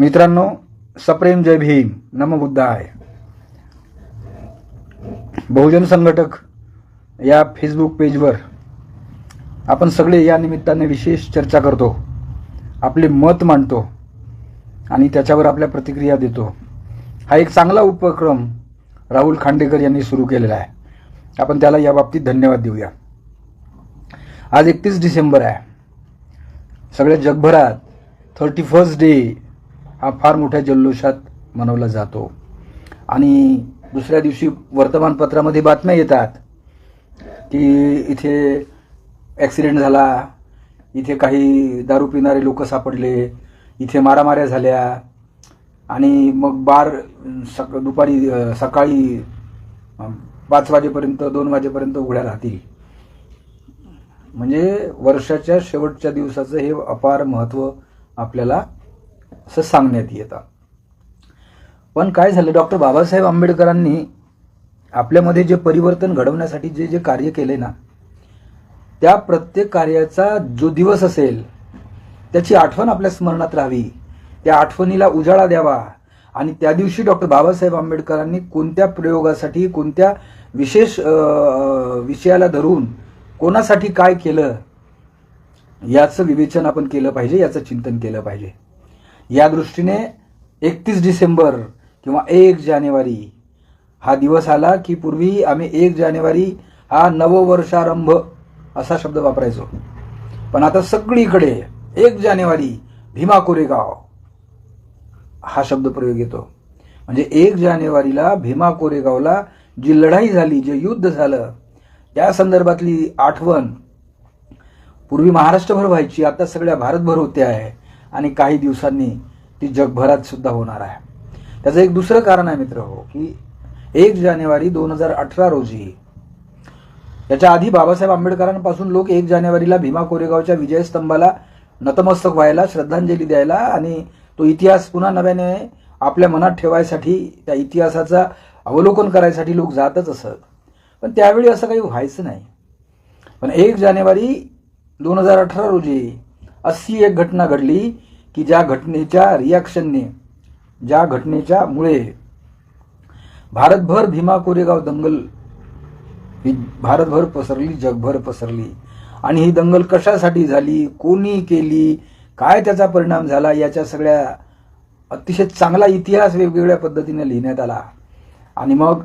मित्रांनो सप्रेम जय भीम नम बुद्धाय. बहुजन संघटक या फेसबुक पेजवर आपण सगळे या निमित्ताने विशेष चर्चा करतो आपले मत मांडतो आणि त्याच्यावर आपल्या प्रतिक्रिया देतो. हा एक चांगला उपक्रम राहुल खांडेकर यांनी सुरू केलेला आहे. आपण त्याला या बाबतीत धन्यवाद देऊया. आज एकतीस डिसेंबर आहे. सगळ्या जगभरात थर्टी फर्स्ट डे हा फार मोठ्या जल्लोषात मनवला जातो. आणि दुसऱ्या दिवशी वर्तमानपत्रामध्ये बातम्या येतात की इथे ॲक्सिडेंट झाला इथे काही दारू पिणारे लोक सापडले इथे मारामाऱ्या झाल्या आणि मग बार सक दुपारी सकाळी पाच वाजेपर्यंत दोन वाजेपर्यंत उघड्या राहतील. म्हणजे वर्षाच्या शेवटच्या दिवसाचं हे अपार महत्त्व आपल्याला असं सांगण्यात येतं. पण काय झालं? डॉक्टर बाबासाहेब आंबेडकरांनी आपल्यामध्ये जे परिवर्तन घडवण्यासाठी जे जे कार्य केले ना त्या प्रत्येक कार्याचा जो दिवस असेल त्याची आठवण आपल्या स्मरणात राहावी. त्या आठवणीला उजाळा द्यावा. आणि त्या दिवशी डॉक्टर बाबासाहेब आंबेडकरांनी कोणत्या प्रयोगासाठी कोणत्या विशेष विषयाला धरून कोणासाठी काय केलं याचं विवेचन आपण केलं पाहिजे याचं चिंतन केलं पाहिजे. या दृष्टीने एकतीस डिसेंबर किंवा एक जानेवारी हा दिवस आला की पूर्वी आम्ही एक जानेवारी हा नववर्षारंभ असा शब्द वापरायचो. पण आता सगळीकडे एक जानेवारी भीमा कोरेगाव हा शब्द प्रयोग येतो. म्हणजे एक जानेवारीला भीमा कोरेगावला जी लढाई झाली जे युद्ध झालं त्या संदर्भातली आठवण पूर्वी महाराष्ट्रभर व्हायची आता सगळ्या भारतभर होते आहे. आणि काही दिवसांनी ती जगभरात सुद्धा होणार आहे. त्याचं एक दुसरं कारण आहे मित्र हो की एक जानेवारी दोन हजार अठरा रोजी याच्या आधी बाबासाहेब आंबेडकरांपासून लोक एक जानेवारीला भीमा कोरेगावच्या विजयस्तंभाला नतमस्तक व्हायला श्रद्धांजली द्यायला आणि तो इतिहास पुन्हा नव्याने आपल्या मनात ठेवायसाठी त्या इतिहासाचा अवलोकन करायसाठी लोक जातच असत. पण त्यावेळी असं काही व्हायचं नाही. पण एक जानेवारी दोन हजार अठरा रोजी अशी एक घटना घडली की ज्या घटनेच्या रिॲक्शनने ज्या घटनेच्या मुळे भारतभर भीमा कोरेगाव दंगल ही भारतभर पसरली जगभर पसरली. आणि ही दंगल कशासाठी झाली कोणी केली काय त्याचा परिणाम झाला याच्या सगळ्या अतिशय चांगला इतिहास वेगवेगळ्या पद्धतीने लिहिण्यात आला. आणि मग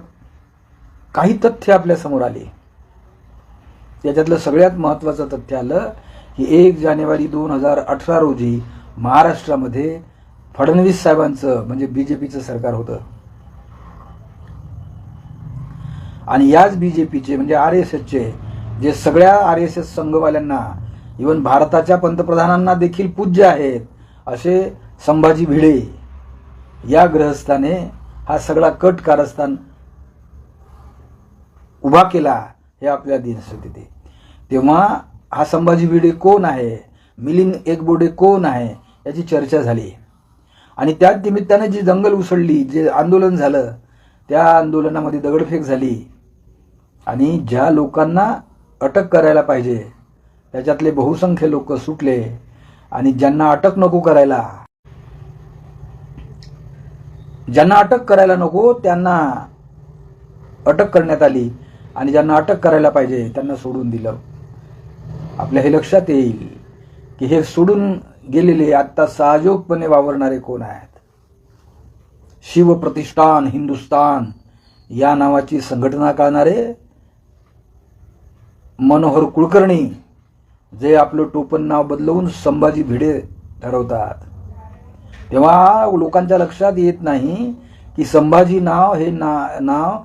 काही तथ्य आपल्यासमोर आले. त्याच्यातलं सगळ्यात महत्त्वाचं तथ्य आलं की एक जानेवारी दोन हजार अठरा रोजी महाराष्ट्रामध्ये फडणवीस साहेबांचं म्हणजे बी जे पीचं सरकार होतं. आणि याच बी जे पीचे म्हणजे आर एस एसचे जे सगळ्या आर एस एस संघवाल्यांना इवन भारताच्या पंतप्रधानांना देखील पूज्य आहेत असे संभाजी भिडे या ग्रहस्थाने हा सगळा कट कारस्थान उभा केला हे आपल्याला दिसत येते तेव्हा हा संभाजी भिडे कोण आहे? मिलिंद एकबोडे कोण आहे? याची चर्चा झाली. आणि त्याच निमित्ताने जी जंगल उसळली जे आंदोलन झालं त्या आंदोलनामध्ये दगडफेक झाली. आणि ज्या लोकांना अटक करायला पाहिजे त्याच्यातले बहुसंख्य लोक सुटले आणि ज्यांना अटक नको करायला ज्यांना अटक करायला नको त्यांना अटक करण्यात आली. आणि ज्यांना अटक करायला पाहिजे त्यांना सोडून दिलं. आपल्या हे लक्षात येईल की हे सोडून गेलेले आत्ता सहजोगपणे वावरणारे कोण आहेत? शिवप्रतिष्ठान हिंदुस्तान या नावाची संघटना करणारे मनोहर कुलकर्णी जे आपलं टोपण नाव बदलवून संभाजी भिडे ठरवतात. तेव्हा लोकांच्या लक्षात येत नाही की संभाजी नाव हे ना नाव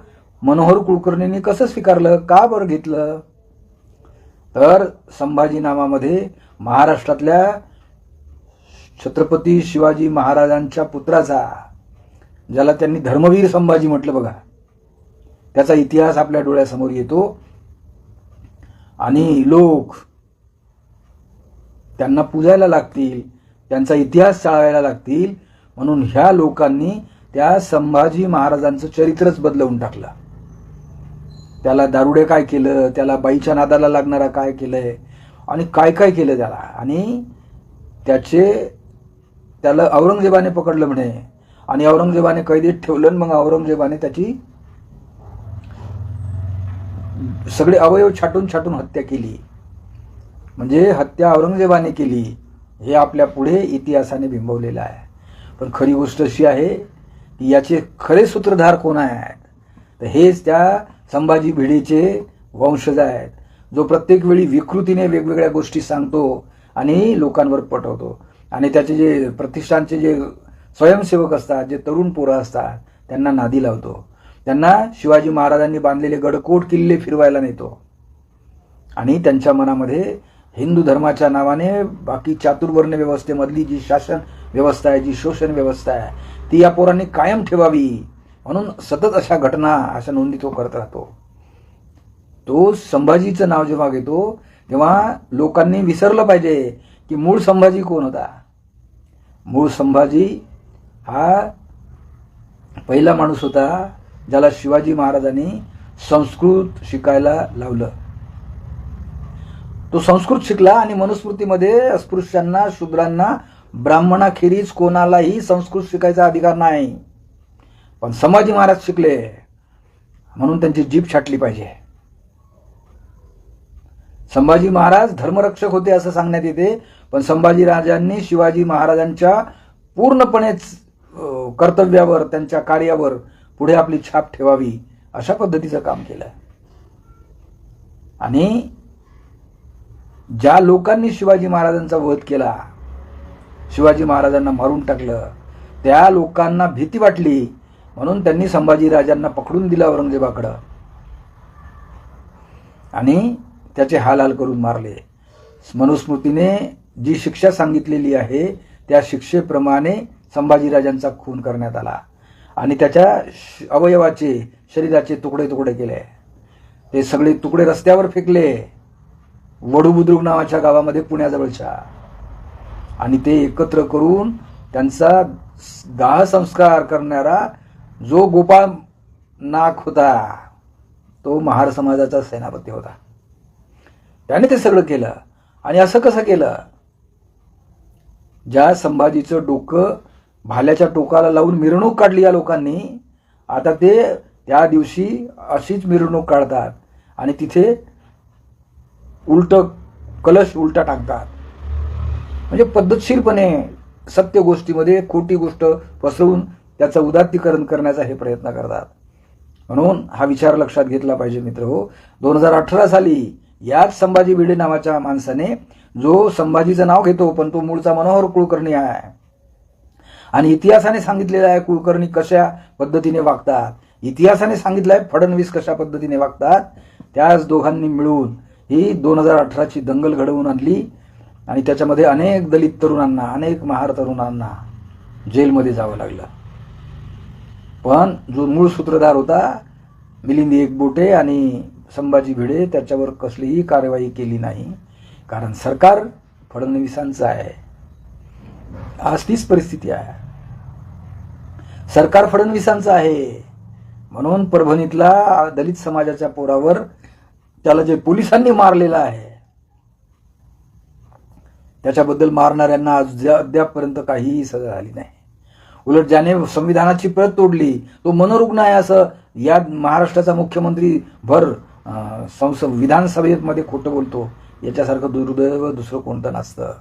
मनोहर कुलकर्णींनी कसं स्वीकारलं का बरं घेतलं? तर संभाजीनामामध्ये महाराष्ट्रातल्या छत्रपती शिवाजी महाराजांच्या पुत्राचा ज्याला त्यांनी धर्मवीर संभाजी म्हटलं बघा त्याचा इतिहास आपल्या डोळ्यासमोर येतो. आणि लोक त्यांना पूजायला लागतील त्यांचा इतिहास चाळवायला लागतील म्हणून ह्या लोकांनी त्या संभाजी महाराजांचं चरित्रच बदलवून टाकलं. त्याला दारुडे काय केलं? त्याला बाईच्या नादाला लागणारा काय केलंय? आणि काय काय केलं त्याला? आणि त्याचे त्याला औरंगजेबाने पकडलं म्हणे. आणि औरंगजेबाने कैदेत ठेवलं मग औरंगजेबाने त्याची सगळे अवयव छाटून छाटून हत्या केली. म्हणजे हत्या औरंगजेबाने केली. हे आपल्या पुढे इतिहासाने बिंबवलेलं आहे. पण खरी गोष्ट अशी आहे की याचे खरे सूत्रधार कोण आहेत? तर हेच त्या संभाजी भिडेचे वंशज आहेत. जो प्रत्येक वेळी विकृतीने वेगवेगळ्या गोष्टी सांगतो आणि लोकांवर पटवतो. आणि त्याचे जे प्रतिष्ठानचे जे स्वयंसेवक असतात जे तरुण पोरं असतात त्यांना नादी लावतो. त्यांना शिवाजी महाराजांनी बांधलेले गडकोट किल्ले फिरवायला नेतो. आणि त्यांच्या मनामध्ये हिंदू धर्माच्या नावाने बाकी चातुर्वर्ण व्यवस्थेमधली जी शासन व्यवस्था आहे जी शोषण व्यवस्था आहे ती या पोरांनी कायम ठेवावी. म्हणून सतत अशा घटना अशा नोंदी तो करत राहतो. तो संभाजीचं नाव जेव्हा घेतो तेव्हा लोकांनी विसरलं पाहिजे की मूळ संभाजी कोण होता? मूळ संभाजी हा पहिला माणूस होता ज्याला शिवाजी महाराजांनी संस्कृत शिकायला लावलं. तो संस्कृत शिकला आणि मनुस्मृतीमध्ये अस्पृश्यांना शूद्रांना ब्राह्मणाखेरीज कोणालाही संस्कृत शिकायचा अधिकार नाही. पण संभाजी महाराज शिकले म्हणून त्यांची जीभ छाटली पाहिजे. संभाजी महाराज धर्मरक्षक होते असं सांगण्यात येते पण संभाजी राजांनी शिवाजी महाराजांच्या पूर्णपणेच कर्तव्यावर त्यांच्या कार्यावर पुढे आपली छाप ठेवावी अशा पद्धतीचं काम केलं. आणि ज्या लोकांनी शिवाजी महाराजांचा वध केला शिवाजी महाराजांना मारून टाकलं त्या लोकांना भीती वाटली म्हणून त्यांनी संभाजी राजांना पकडून दिलं औरंगजेबाकडं. आणि त्याचे हाल हाल करून मारले. मनुस्मृतीने जी शिक्षा सांगितलेली आहे त्या शिक्षेप्रमाणे संभाजीराजांचा खून करण्यात आला. आणि त्याच्या अवयवाचे शरीराचे तुकडे तुकडे केले. ते सगळे तुकडे रस्त्यावर फेकले. वडूबुद्रुक नावाच्या गावामध्ये पुण्याजवळच्या. आणि ते एकत्र करून त्यांचा दाह संस्कार करणारा जो गोपाळ नाक होता तो महार समाजाचा सेनापती होता. त्याने ते सगळं केलं. आणि असं कसं केलं? ज्या संभाजीचं डोकं भाल्याच्या टोकाला लावून मिरवणूक काढली या लोकांनी आता ते त्या दिवशी अशीच मिरवणूक काढतात आणि तिथे उलट कलश उलटा टाकतात. म्हणजे पद्धतशीरपणे सत्य गोष्टीमध्ये खोटी गोष्ट पसरवून त्याचं उदात्तीकरण करण्याचा हे प्रयत्न करतात. म्हणून हा विचार लक्षात घेतला पाहिजे मित्र हो. दोन हजार अठरा साली याच संभाजी भिडे नावाच्या माणसाने जो संभाजीचं नाव घेतो पण तो मूळचा मनोहर कुलकर्णी आहे. आणि इतिहासाने सांगितलेलं आहे कुलकर्णी कशा पद्धतीने वागतात? इतिहासाने सांगितलं आहे फडणवीस कशा पद्धतीने वागतात? त्याच दोघांनी मिळून ही दोन हजार अठराची दंगल घडवून आणली. आणि त्याच्यामध्ये अनेक दलित तरुणांना अनेक महार तरुणांना जेलमध्ये जावं लागलं. पण जो मूळ सूत्रधार होता मिलिंद एकबोटे आणि संभाजी भिडे त्याच्यावर कसलीही कारवाई केली नाही. कारण सरकार फडणवीसांचं आहे. आज तीच परिस्थिती आहे. सरकार फडणवीसांचं आहे. म्हणून परभणीतला दलित समाजाच्या पोरावर त्याला जे पोलिसांनी मारलेलं आहे त्याच्याबद्दल मारणाऱ्यांना आज अद्यापपर्यंत काहीही सजा झाली नाही. उलट ज्याने संविधानाची प्रत तोडली तो मनोरुग्ण आहे असं या महाराष्ट्राचा मुख्यमंत्री भर संस विधानसभेमध्ये खोटं बोलतो. याच्यासारखं दुर्दैव दुसरं कोणतं नसतं.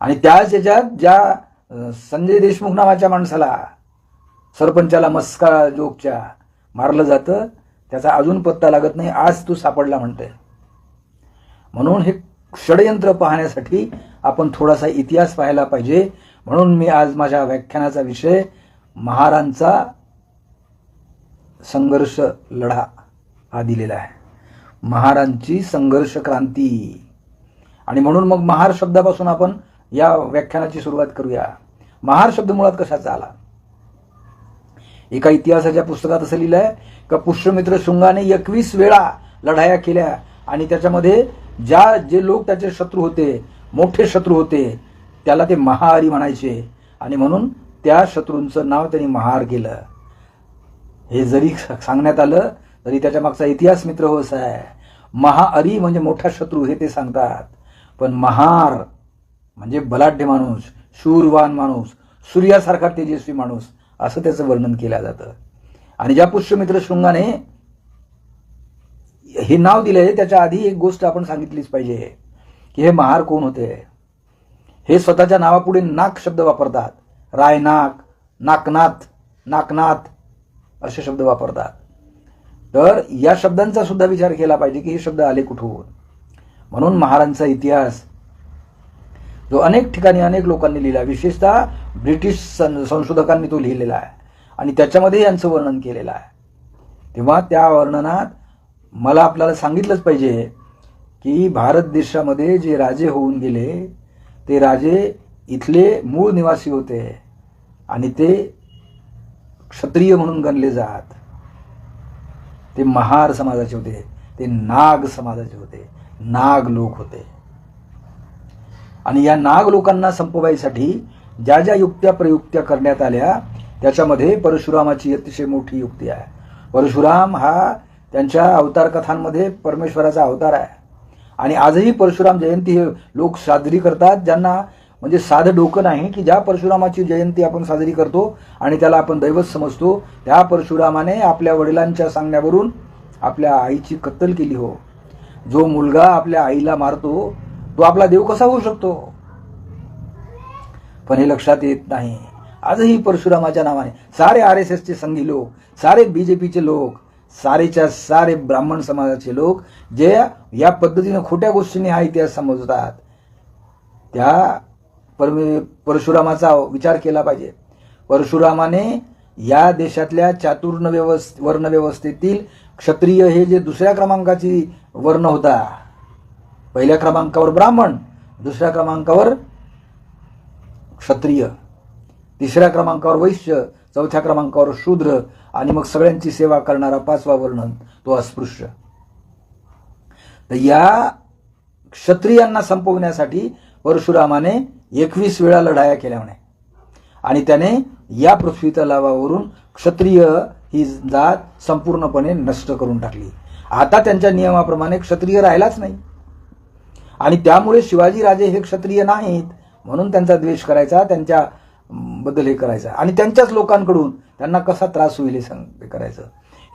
आणि त्याच याच्यात ज्या संजय देशमुख नावाच्या माणसाला सरपंचाला मस्का जोगच्या मारलं जातं त्याचा अजून पत्ता लागत नाही. आज तू सापडला म्हणते म्हणून हे षडयंत्र पाहण्यासाठी आपण थोडासा इतिहास पाहायला पाहिजे. म्हणून मी आज माझ्या व्याख्यानाचा विषय महारांचा संघर्ष लढा हा दिलेला आहे. महारांची संघर्ष क्रांती. आणि म्हणून मग महार शब्दापासून आपण या व्याख्यानाची सुरुवात करूया. महार शब्द मुळात कशाचा आला? एका इतिहासाच्या पुस्तकात असं लिहिलं आहे का पुष्यमित्र शृंगाने एकवीस वेळा लढाया केल्या आणि त्याच्यामध्ये ज्या जे लोक त्याचे शत्रू होते मोठे शत्रू होते त्याला ते महाहरी म्हणायचे. आणि म्हणून त्या शत्रूंचं नाव त्यांनी महार केलं. हे जरी सांगण्यात आलं तरी त्याच्या मागचा इतिहास मित्र हो आहे. महाअरी म्हणजे मोठा शत्रू हे ते सांगतात. पण महार म्हणजे बलाढ्य माणूस शूरवान माणूस सूर्यासारखा तेजस्वी माणूस असं त्याचं वर्णन केलं जातं. आणि ज्या पुष्यमित्र शृंगाने हे नाव दिलंय त्याच्या आधी एक गोष्ट आपण सांगितलीच पाहिजे की हे महार कोण होते? हे स्वतःच्या नावापुढे नाक शब्द वापरतात. रायनाक नाकनाथ नाकनाथ असे शब्द वापरतात. तर या शब्दांचा सुद्धा विचार केला पाहिजे की हे शब्द आले कुठून? म्हणून महाराजांचा इतिहास जो अनेक ठिकाणी अनेक लोकांनी लिहिला विशेषतः ब्रिटिश सं- संशोधकांनी तो लिहिलेला आहे. आणि त्याच्यामध्ये यांचं वर्णन केलेलं आहे. तेव्हा त्या वर्णनात मला आपल्याला सांगितलंच पाहिजे की भारत देशामध्ये जे राजे होऊन गेले ते राजे इथले मूळ निवासी होते आणि ते क्षत्रिय म्हणून गणले जात. ते महार समाजाचे होते ते नाग समाजाचे होते नाग लोक होते. आणि या नाग लोकांना संपवायसाठी ज्या ज्या युक्त्या प्रयुक्त्या करण्यात आल्या त्याच्यामध्ये परशुरामाची अतिशय मोठी युक्ती आहे. परशुराम हा त्यांच्या अवतार कथांमध्ये परमेश्वराचा अवतार आहे. आणि आजही परशुराम जयंती हे लोक साजरी करतात ज्यांना म्हणजे साधं डोकं नाही की ज्या परशुरामाची जयंती आपण साजरी करतो आणि त्याला आपण दैवत समजतो त्या परशुरामाने आपल्या वडिलांच्या सांगण्यावरून आपल्या आईची कत्तल केली हो. जो मुलगा आपल्या आईला मारतो तो आपला देव कसा होऊ शकतो? पण हे लक्षात येत नाही. आजही परशुरामाच्या नावाने सारे आर एस एसचे संघी लोक सारे बीजेपीचे लोक सारेच्या सारे ब्राह्मण समाजाचे लोक जे या पद्धतीने खोट्या गोष्टींनी हा इतिहास समजतात त्या परमे परशुरामाचा विचार केला पाहिजे. परशुरामाने या देशातल्या चातुर्ण व्यवस्थ वर्ण व्यवस्थेतील क्षत्रिय हे जे दुसऱ्या क्रमांकाची वर्ण होता पहिल्या क्रमांकावर ब्राह्मण दुसऱ्या क्रमांकावर क्षत्रिय तिसऱ्या क्रमांकावर वैश्य चौथ्या क्रमांकावर शूद्र आणि मग सगळ्यांची सेवा करणारा पाचवा वर्णन तो अस्पृश्य. तर या क्षत्रियांना संपवण्यासाठी परशुरामाने एकवीस वेळा लढाया केल्या म्हणे. आणि त्याने या पृथ्वी तलावावरून क्षत्रिय ही जात संपूर्णपणे नष्ट करून टाकली. आता त्यांच्या नियमाप्रमाणे क्षत्रिय राहिलाच नाही. आणि त्यामुळे शिवाजी राजे हे क्षत्रिय नाहीत म्हणून त्यांचा द्वेष करायचा त्यांच्या बद्दल हे करायचं. आणि त्यांच्याच लोकांकडून त्यांना कसा त्रास होईल हे सांग हे करायचं.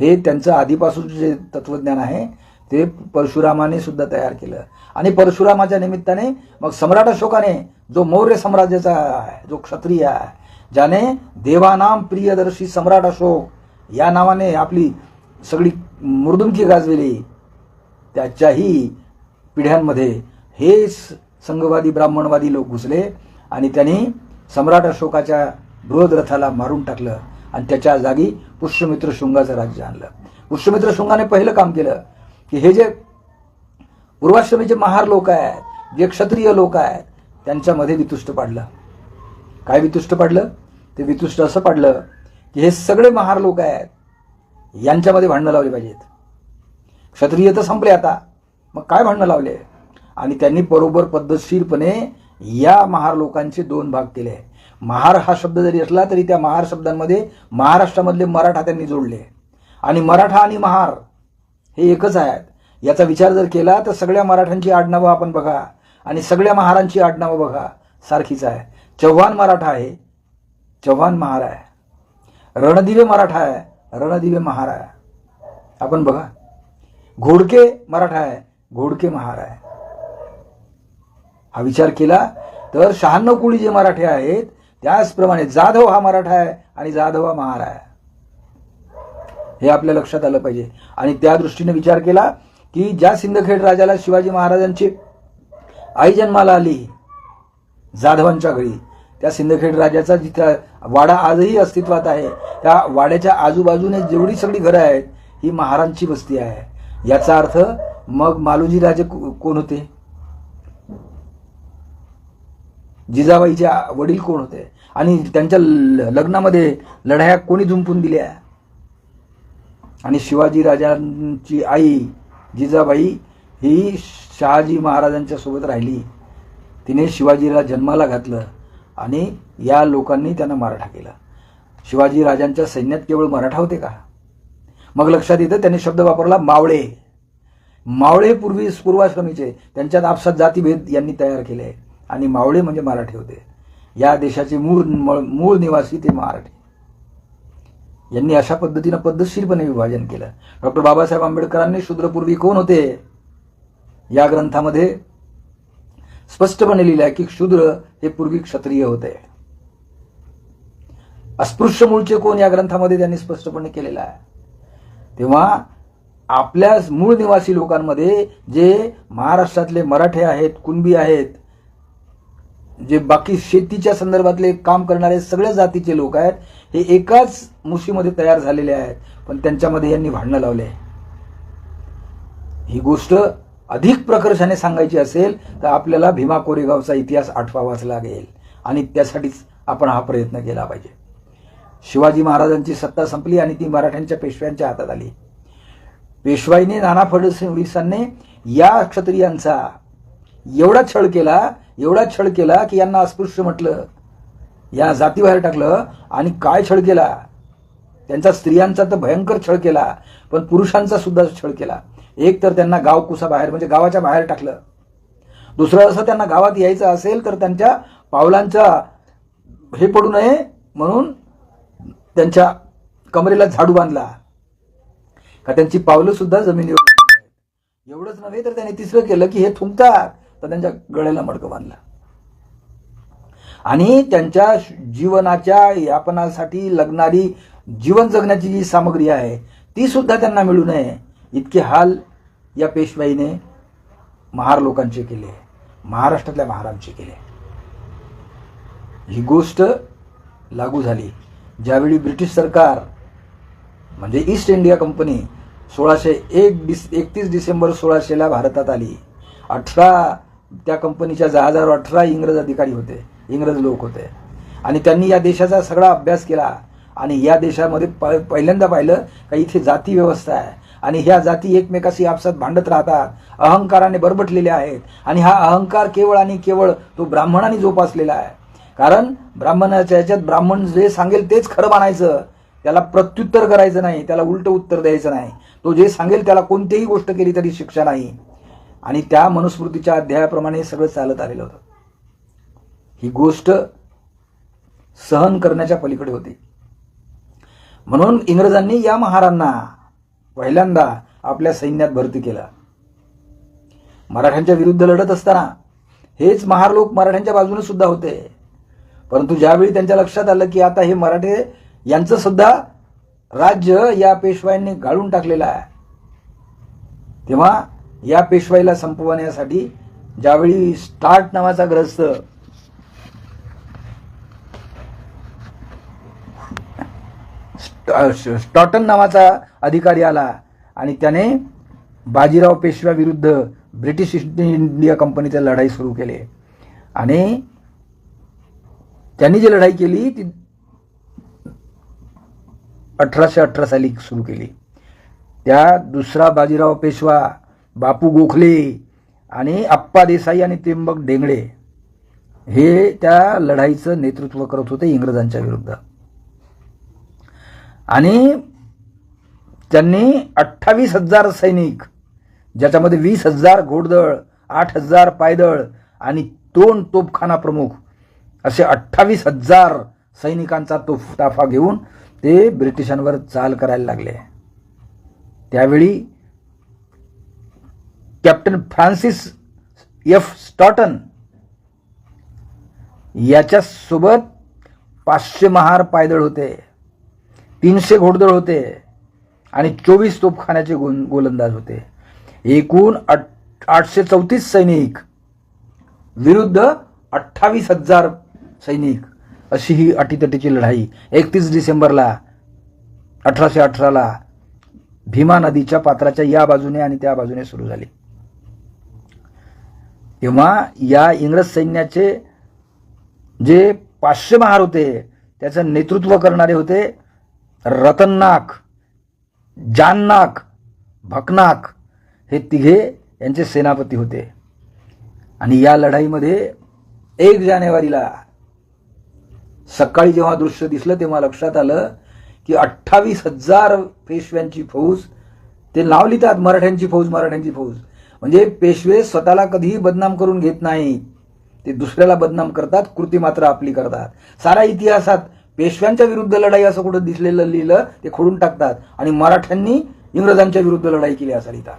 हे त्यांचं आधीपासून जे तत्वज्ञान आहे ते परशुरामाने सुद्धा तयार केलं. आणि परशुरामाच्या निमित्ताने मग सम्राट अशोकाने जो मौर्य साम्राज्याचा आहे जो क्षत्रिय आहे ज्याने देवानाम प्रियदर्शी सम्राट अशोक या नावाने आपली सगळी मृदुंकी गाजविली. त्याच्याही पिढ्यांमध्ये हे स- संघवादी ब्राह्मणवादी लोक घुसले आणि त्यांनी सम्राट अशोकाच्या बृहद्रथाला मारून टाकलं आणि त्याच्या जागी पुष्यमित्र शृंगाचं राज्य आणलं. पुष्यमित्र शुंगाने पहिलं काम केलं की हे जे पूर्वाश्रमीचे महार लोक आहेत जे क्षत्रिय लोक आहेत त्यांच्यामध्ये वितुष्ट पाडलं. काय वितुष्ट पाडलं? ते वितुष्ट असं पाडलं की हे सगळे महार लोक आहेत यांच्यामध्ये भांडणं लावली पाहिजेत. क्षत्रिय तर संपले आता. मग काय भांडणं लावले? आणि त्यांनी बरोबर पद्धतशीरपणे या महार लोकांचे दोन भाग केले आहे महार हा शब्द जरी असला तरी त्या महार शब्दांमध्ये महाराष्ट्रामधले मराठा त्यांनी जोडले. आणि मराठा आणि महार हे एकच आहेत. याचा विचार जर केला तर सगळ्या मराठ्यांची आडनावं आपण बघा आणि सगळ्या महारांची आडनावं बघा. सारखीच आहे. चव्हाण मराठा आहे. चव्हाण महार आहे. रणदिवे मराठा आहे. रणदिवे महार आहे. आपण बघा. घोडके मराठा आहे. घोडके महार आहे. हा विचार केला तर शहाण्णव कुळी जे मराठे आहेत त्याचप्रमाणे जाधव हा मराठा आहे आणि जाधव हा महार आहे. हे आपल्या लक्षात आलं पाहिजे. आणि त्या दृष्टीने विचार केला की ज्या सिंदखेड राजाला शिवाजी महाराजांची आई जन्माला आली जाधवांच्या घरी त्या सिंदखेड राजाचा जिथं वाडा आजही अस्तित्वात आहे त्या वाड्याच्या आजूबाजूने जेवढी सगळी घरं आहेत ही महारांची वस्ती आहे. याचा अर्थ मग मालोजी राजे कोण होते? जिजाबाईचे वडील कोण होते? आणि त्यांच्या ल- लग्नामध्ये लढाया कोणी झुंपून दिल्या? आणि शिवाजी राजांची आई जिजाबाई ही शहाजी महाराजांच्या सोबत राहिली. तिने शिवाजीला जन्माला घातलं आणि या लोकांनी त्यांना मराठा केला. शिवाजी राजांच्या सैन्यात केवळ मराठा होते का? मग लक्षात येतं त्यांनी शब्द वापरला मावळे. मावळे पूर्वी पूर्वाश्रमीचे. त्यांच्यात आपसात जातीभेद यांनी तयार केले. आणि मावळे म्हणजे मराठी होते. या देशाचे मूळ मूळ निवासी ते मराठी. यांनी अशा पद्धतीनं पद्धतशीरपणे विभाजन केलं. डॉक्टर बाबासाहेब आंबेडकरांनी शूद्रपूर्वी कोण होते? या ग्रंथामध्ये स्पष्टपणे लिहिलं आहे की शूद्र हे पूर्वी क्षत्रिय होते. अस्पृश्य मूळचे कोण या ग्रंथामध्ये त्यांनी स्पष्टपणे केलेलं आहे? तेव्हा आपल्या मूळ निवासी लोकांमध्ये जे महाराष्ट्रातले मराठे आहेत कुणबी आहेत जे बाकी शेतीच्या संदर्भातले काम करणारे सगळ्या जातीचे लोक आहेत हे एकाच मुशीमध्ये तयार झालेले आहेत पण त्यांच्यामध्ये यांनी भांडणं लावले ही गोष्ट अधिक प्रकर्षाने सांगायची असेल तर आपल्याला भीमा कोरेगावचा इतिहास आठवावाच लागेल आणि त्यासाठीच आपण हा प्रयत्न केला पाहिजे. शिवाजी महाराजांची सत्ता संपली आणि ती मराठ्यांच्या पेशव्यांच्या हातात आली. पेशवाईने नाना फडणवीसांनी या क्षत्रियांचा एवढा छळ केला एवढा छळ केला की यांना अस्पृश्य म्हटलं. या जातीबाहेर टाकलं आणि काय छळ केला? त्यांचा स्त्रियांचा तर भयंकर छळ केला पण पुरुषांचा सुद्धा छळ केला. एक तर त्यांना गाव कुसा बाहेर म्हणजे गावाच्या बाहेर टाकलं. दुसरं असं त्यांना गावात यायचं असेल तर त्यांच्या पावलांचा हे पडू नये म्हणून त्यांच्या कमरेला झाडू बांधला. का त्यांची पावलं सुद्धा जमिनीवर एवढंच नव्हे तर त्यांनी तिसरं केलं की हे थुंकतात. तर त्यांच्या गळ्याला मडकं बांधला. आणि त्यांच्या जीवनाच्या यापनासाठी लागणारी जीवन जगण्याची जी सामग्री आहे ती सुद्धा त्यांना मिळू नये. इतके हाल या पेशवाईने महार लोकांचे केले महाराष्ट्रातल्या महारांचे केले. ही गोष्ट लागू झाली. ज्यावेळी ब्रिटिश सरकार म्हणजे ईस्ट इंडिया कंपनी सोळाशे एक डिस एकतीस डिसेंबर सोळाशेला भारतात आली. अठरा त्या कंपनीच्या जहाजावर अठरा इंग्रज अधिकारी होते. इंग्रज लोक होते. आणि त्यांनी या देशाचा सगळा अभ्यास केला. आणि या देशामध्ये प पहिल्यांदा पाहिलं का इथे जाती व्यवस्था आहे. आणि ह्या जाती एकमेकाशी आपसात भांडत राहतात. अहंकाराने बरबटलेल्या आहेत. आणि हा अहंकार केवळ आणि केवळ तो ब्राह्मणाने जोपासलेला आहे. कारण ब्राह्मणाच्या ह्याच्यात ब्राह्मण जे सांगेल तेच खरं मानायचं. त्याला प्रत्युत्तर करायचं नाही. त्याला उलट उत्तर द्यायचं नाही. तो जे सांगेल त्याला कोणतीही गोष्ट केली तरी शिक्षा नाही. आणि त्या मनुस्मृतीच्या अध्यायाप्रमाणे सगळं चालत आलेलं होतं. ही गोष्ट सहन करण्याच्या पलीकडे होती. म्हणून इंग्रजांनी या महारांना पहिल्यांदा आपल्या सैन्यात भरती केलं. मराठ्यांच्या विरुद्ध लढत असताना हेच महार लोक मराठ्यांच्या बाजूने सुद्धा होते. परंतु ज्यावेळी त्यांच्या लक्षात आलं की आता हे मराठे यांचं सुद्धा राज्य या पेशवायांनी गाळून टाकलेलं आहे तेव्हा या पेशवाईला संपवण्यासाठी ज्यावेळी स्टार्ट नावाचा ग्रस्त स्टॉटन नावाचा अधिकारी आला आणि त्याने बाजीराव पेशव्या विरुद्ध ब्रिटिश ईस्ट इंडिया कंपनीच्या लढाई सुरू केली. आणि त्यांनी जी लढाई केली ती अठराशे अठरा साली सुरू केली. त्या दुसरा बाजीराव पेशवा बापू गोखले आणि अप्पा देसाई आणि त्र्यंबक डेंगडे हे त्या लढाईचं नेतृत्व करत होते इंग्रजांच्या विरुद्ध. आणि त्यांनी अठ्ठावीस हजार सैनिक ज्याच्यामध्ये वीस हजार घोडदळ आठ हजार पायदळ आणि दोन तोफखाना प्रमुख असे अठ्ठावीस हजार सैनिकांचा तोफ ताफा घेऊन ते ब्रिटिशांवर चाल करायला लागले. त्यावेळी कॅप्टन फ्रान्सिस एफ. स्टॉटन याच्यासोबत पाचशे महार पायदळ होते तीनशे घोडदळ होते आणि चोवीस तोफखान्याचे गो गोलंदाज होते. एकूण आठशे चौतीस सैनिक विरुद्ध अठ्ठावीस हजार सैनिक अशी ही अटीतटीची लढाई. एकतीस डिसेंबरला अठराशे अठराला भीमा नदीच्या पात्राच्या या बाजूने आणि त्या बाजूने सुरू झाली. तेव्हा या इंग्रज सैन्याचे जे पाचशे महार होते त्याचं नेतृत्व करणारे होते रतननाक जाननाक भकनाक हे तिघे यांचे सेनापती होते. आणि या लढाईमध्ये एक जानेवारीला सकाळी जेव्हा दृश्य दिसलं तेव्हा लक्षात आलं की अठ्ठावीस हजार पेशव्यांची फौज ते नाव लिहितात मराठ्यांची फौज मराठ्यांची फौज. म्हणजे पेशवे स्वतःला कधीही बदनाम करून घेत नाही. ते दुसऱ्याला बदनाम करतात कृती मात्र आपली करतात. साऱ्या इतिहासात पेशव्यांच्या विरुद्ध लढाई असं कुठं दिसलेलं लिहिलं ते खोडून टाकतात. आणि मराठ्यांनी इंग्रजांच्या विरुद्ध लढाई केली असा लिहितात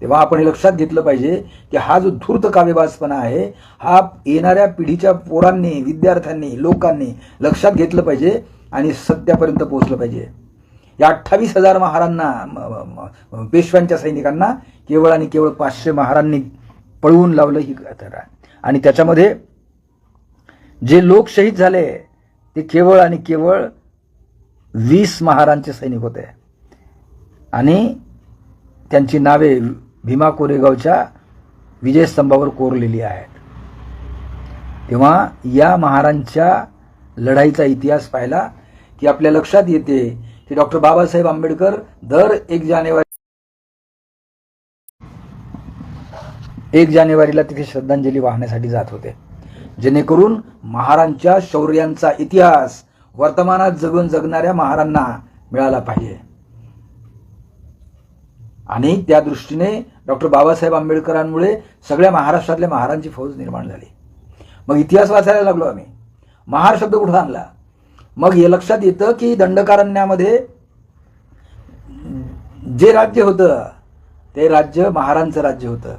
तेव्हा आपण हे लक्षात घेतलं पाहिजे की हा जो धूर्त काव्यबाजपणा आहे हा येणाऱ्या पिढीच्या पोरांनी विद्यार्थ्यांनी लोकांनी लक्षात घेतलं पाहिजे आणि सत्यापर्यंत पोहोचलं पाहिजे. या अठ्ठावीस हजार महारांना पेशव्यांच्या सैनिकांना केवळ आणि केवळ पाचशे महारांनी पळवून लावलं ही कथा आणि त्याच्यामध्ये जे लोक शहीद झाले ते केवळ आणि केवळ वीस महारांचे सैनिक होते. आणि त्यांची नावे भीमा कोरेगावच्या विजयस्तंभावर कोरलेली आहेत. तेव्हा या महारांच्या लढाईचा इतिहास पाहिला की आपल्या लक्षात येते की डॉक्टर बाबासाहेब आंबेडकर दर एक जानेवारी एक जानेवारीला तिथे श्रद्धांजली वाहण्यासाठी जात होते. जेणेकरून महारांच्या शौर्यांचा इतिहास वर्तमानात जगून जगणाऱ्या महारांना मिळाला पाहिजे. आणि त्या दृष्टीने डॉक्टर बाबासाहेब आंबेडकरांमुळे सगळ्या महाराष्ट्रातल्या महारांची फौज निर्माण झाली. मग इतिहास वाचायला लागलो आम्ही. महार शब्द कुठं आणला? मग हे लक्षात येतं की दंडकारण्यामध्ये जे राज्य होतं ते राज्य महारांचं राज्य होतं.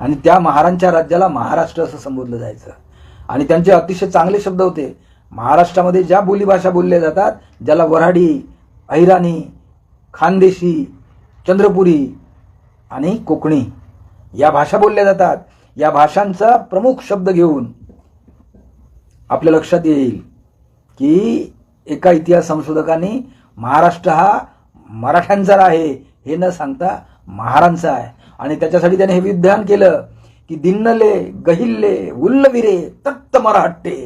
आणि त्या महारांच्या राज्याला महाराष्ट्र असं संबोधलं जायचं. आणि त्यांचे अतिशय चांगले शब्द होते. महाराष्ट्रामध्ये ज्या बोलीभाषा बोलल्या जातात ज्याला वऱ्हाडी अहिराणी खानदेशी चंद्रपुरी आणि कोकणी या भाषा बोलल्या जातात या भाषांचा प्रमुख शब्द घेऊन आपल्या लक्षात येईल. की एका इतिहास संशोधकांनी महाराष्ट्र हा मराठ्यांचा आहे हे न सांगता महारांचा आहे. आणि त्याच्यासाठी त्याने हे विधान केलं की दिन्नले गहिल्ले उल्लविरे तत्त मराठे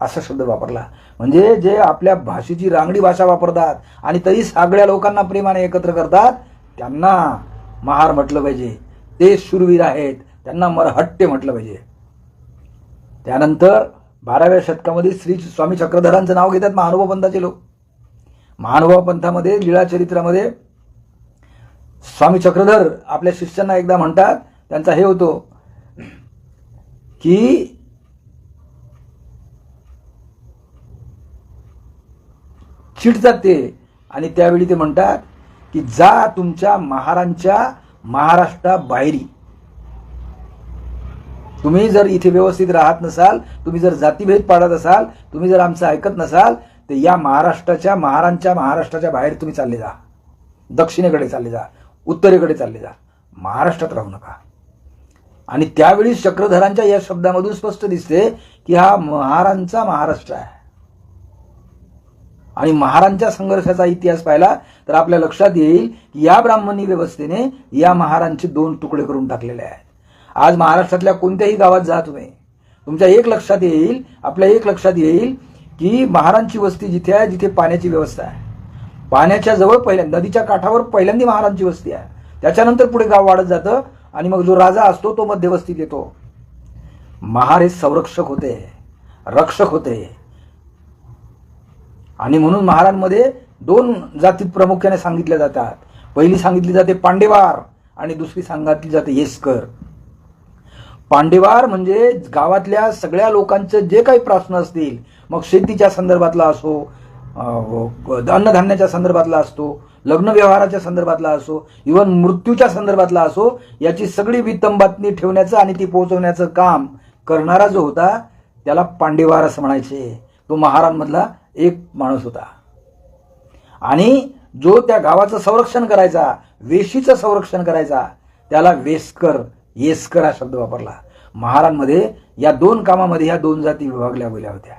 असा शब्द वापरला. म्हणजे जे आपल्या भाषेची रांगडी भाषा वापरतात आणि तरी सगळ्या लोकांना प्रेमाने एकत्र करतात त्यांना महार म्हटलं पाहिजे. ते शूरवीर आहेत त्यांना मरहट्टे म्हटलं पाहिजे. त्यानंतर बाराव्या शतकामध्ये श्री स्वामी चक्रधरांचं नाव घेतात महानुभाव पंथाचे लोक. महानुभाव पंथामध्ये लीळा चरित्रामध्ये स्वामी चक्रधर आपल्या शिष्यांना एकदा म्हणतात त्यांचा हे होतो की चिडतात ते आणि त्यावेळी ते म्हणतात की जा तुमच्या महारांच्या महाराष्ट्राबाहेरी तुम्ही जर इथे व्यवस्थित राहत नसाल तुम्ही जर जातीभेद पाडत असाल तुम्ही जर आमचं ऐकत नसाल तर या महाराष्ट्राच्या महारांच्या महाराष्ट्राच्या बाहेर तुम्ही चालले जा. दक्षिणेकडे चालले जा. उत्तरेकडे चालले जा. महाराष्ट्रात राहू नका. आणि त्यावेळी चक्रधरांच्या या शब्दामधून स्पष्ट दिसते की हा महारांचा महाराष्ट्र आहे. आणि महारांच्या संघर्षाचा इतिहास पाहिला तर आपल्या लक्षात येईल की या ब्राह्मणी व्यवस्थेने या महारांचे दोन तुकडे करून टाकलेले आहेत. आज महाराष्ट्रातल्या कोणत्याही गावात जा तुम्ही. तुमच्या एक लक्षात येईल आपल्या एक लक्षात येईल की महारांची वस्ती जिथे आहे जिथे पाण्याची व्यवस्था आहे. पाण्याच्या जवळ पहिल्या नदीच्या काठावर पहिल्यांदा महारांची वस्ती आहे. त्याच्यानंतर पुढे गाव वाढत जातं आणि मग जो राजा असतो तो मध्यवस्तीत येतो. महार हे संरक्षक होते रक्षक होते. आणि म्हणून महारांमध्ये दोन जाती प्रामुख्याने सांगितल्या जातात. पहिली सांगितली जाते पांडेवार आणि दुसरी सांगितली जाते येसकर. पांडेवार म्हणजे गावातल्या सगळ्या लोकांचे जे काही प्रश्न असतील मग शेतीच्या संदर्भातला असो हो, अन्नधान्याच्या संदर्भातला असतो लग्न व्यवहाराच्या संदर्भातला असो इवन मृत्यूच्या संदर्भातला असो याची सगळी वितंबातनी ठेवण्याचं आणि ती पोहोचवण्याचं काम करणारा जो होता त्याला पांडेवार असं म्हणायचे. तो महारांमधला एक माणूस होता. आणि जो त्या गावाचं संरक्षण करायचा वेशीचं संरक्षण करायचा त्याला वेस्कर येसकर हा शब्द वापरला. महारांमध्ये या दोन कामामध्ये या दोन जाती विभागल्या गेल्या होत्या.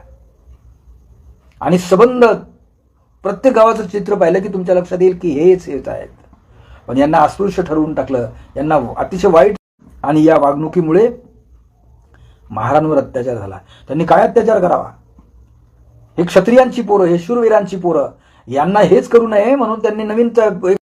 आणि सबंध प्रत्येक गावाचं चित्र पाहिलं की तुमच्या लक्षात येईल की हेच हेच आहेत. पण यांना अस्पृश्य ठरवून टाकलं. यांना अतिशय वाईट आणि या वागणुकीमुळे महारांवर अत्याचार झाला. त्यांनी काय अत्याचार करावा? हे क्षत्रियांची पोरं हे शूरवीरांची पोरं यांना हेच करू नये म्हणून त्यांनी नवीन